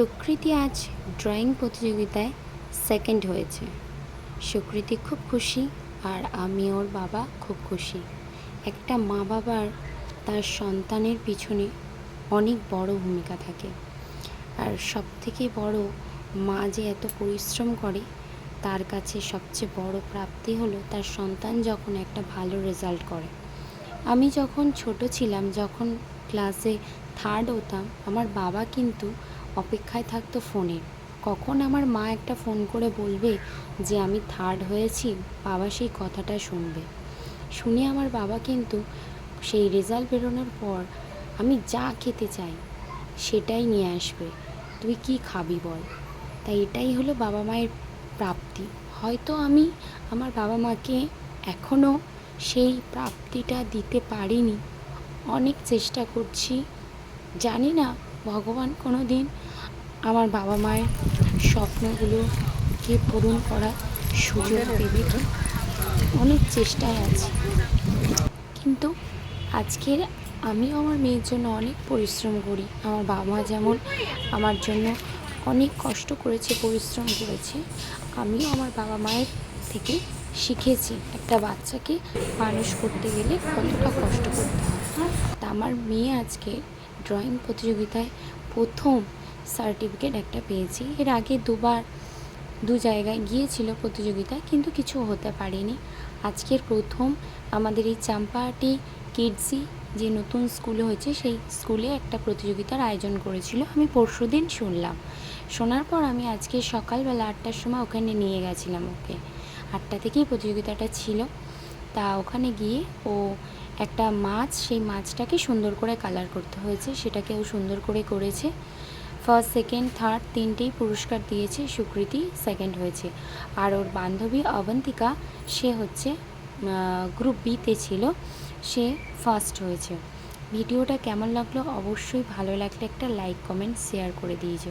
সুকৃতি আজ ড্রয়িং প্রতিযোগিতায় সেকেন্ড হয়েছে। সুকৃতি খুব খুশি আর আমি ওর বাবা খুব খুশি। একটা মা বাবার তার সন্তানের পিছনে অনেক বড় ভূমিকা থাকে। আর সব থেকে বড় মা যে এত পরিশ্রম করে, তার কাছে সবচেয়ে বড় প্রাপ্তি হলো তার সন্তান যখন একটা ভালো রেজাল্ট করে। আমি যখন ছোট ছিলাম, যখন ক্লাসে থার্ড হতাম, আমার বাবা কিন্তু অপেক্ষায় থাকতো ফোনের কখন আমার মা একটা ফোন করে বলবে যে আমি থার্ড হয়েছি, বাবা সেই কথাটা শুনবে। শুনে আমার বাবা কিন্তু সেই রেজাল্ট বেরোনোর পর আমি যা খেতে চাই সেটাই নিয়ে আসবে। তুই কি খাবি বল? তাই এটাই হলো বাবা মায়ের প্রাপ্তি। হয়তো আমি আমার বাবা মাকে এখনও সেই প্রাপ্তিটা দিতে পারিনি। অনেক চেষ্টা করছি। জানি না ভগবান কোনো দিন আমার বাবা মায়ের স্বপ্নগুলোকে পূরণ করার সুযোগ দেবে অনেক চেষ্টায় আছি। কিন্তু আজকের আমিও আমার মেয়ের জন্য অনেক পরিশ্রম করি। আমার বাবা মা যেমন আমার জন্য অনেক কষ্ট করেছে, পরিশ্রম করেছে, আমিও আমার বাবা মায়ের থেকে শিখেছি একটা বাচ্চাকে মানুষ করতে গেলে কতটা কষ্ট করতে হয়। তা আমার মেয়ে আজকে ড্রয়িং প্রতিযোগিতায় প্রথম সার্টিফিকেট একটা পেয়েছি। এর আগে দুবার দু জায়গায় গিয়েছিল প্রতিযোগিতায়, কিন্তু কিছু হতে পারেনি। আজকের প্রথম আমাদের এই চাম্পাহাটি কিডসি যে নতুন স্কুলে হয়েছে, সেই স্কুলে একটা প্রতিযোগিতার আয়োজন করেছিল। আমি পরশু দিন শুনলাম। শোনার পর আমি আজকে সকালবেলা আটটার সময় ওখানে নিয়ে গেছিলাম ওকে। আটটা থেকেই প্রতিযোগিতাটা ছিল। তা ওখানে গিয়ে ও একটা মাছ, সেই মাছটাকে সুন্দর করে কালার করতে হয়েছে। সেটাকেও সুন্দর করে করেছে। ফার্স্ট সেকেন্ড থার্ড তিনটেই পুরস্কার দিয়েছে। সুকৃতি সেকেন্ড হয়েছে। আর ওর বান্ধবী অবন্তিকা, সে হচ্ছে গ্রুপ বিতে ছিল। সে ফার্স্ট হয়েছে। ভিডিওটা কেমন লাগল? অবশ্যই ভালো লাগলে একটা লাইক কমেন্ট শেয়ার করে দিয়েছ